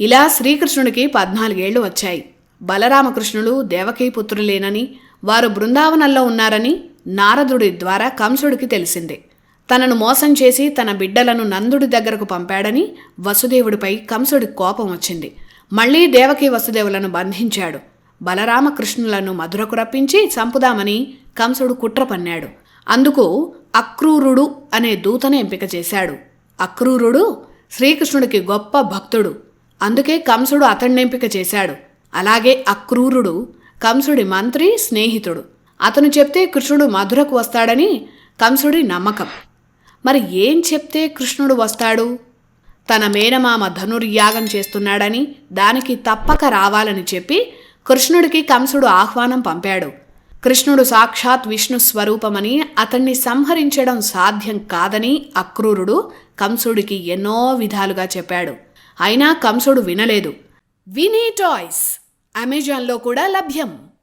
ఇలా శ్రీకృష్ణుడికి పద్నాలుగేళ్ళు వచ్చాయి. బలరామకృష్ణులు దేవకీ పుత్రులేనని వారు బృందావనంలో ఉన్నారని నారదుడి ద్వారా కంసుడికి తెలిసింది. తనను మోసం చేసి తన బిడ్డలను నందుడి దగ్గరకు పంపాడని వసుదేవుడిపై కంసుడి కోపం వచ్చింది. మళ్ళీ దేవకీ వసుదేవులను బంధించాడు. బలరామకృష్ణులను మధురకు రప్పించి చంపుదామని కంసుడు కుట్ర పన్నాడు. అందుకు అక్రూరుడు అనే దూతను ఎంపిక చేశాడు. అక్రూరుడు శ్రీకృష్ణుడికి గొప్ప భక్తుడు. అందుకే కంసుడు అతన్ని ఎంపిక చేశాడు. అలాగే అక్రూరుడు కంసుడి మంత్రి స్నేహితుడు. అతను చెప్తే కృష్ణుడు మధురకు వస్తాడని కంసుడి నమ్మకం. మరి ఏం చెప్తే కృష్ణుడు వస్తాడు? తన మేనమామ ధనుర్యాగం చేస్తున్నాడని దానికి తప్పక రావాలని చెప్పి కృష్ణుడికి కంసుడు ఆహ్వానం పంపాడు. కృష్ణుడు సాక్షాత్ విష్ణు స్వరూపమని అతన్ని సంహరించడం సాధ్యం కాదని అక్రూరుడు కంసుడికి ఎన్నో విధాలుగా చెప్పాడు. అయినా కంసుడు వినలేదు. వినీ టాయ్స్ అమెజాన్లో కూడా లభ్యం.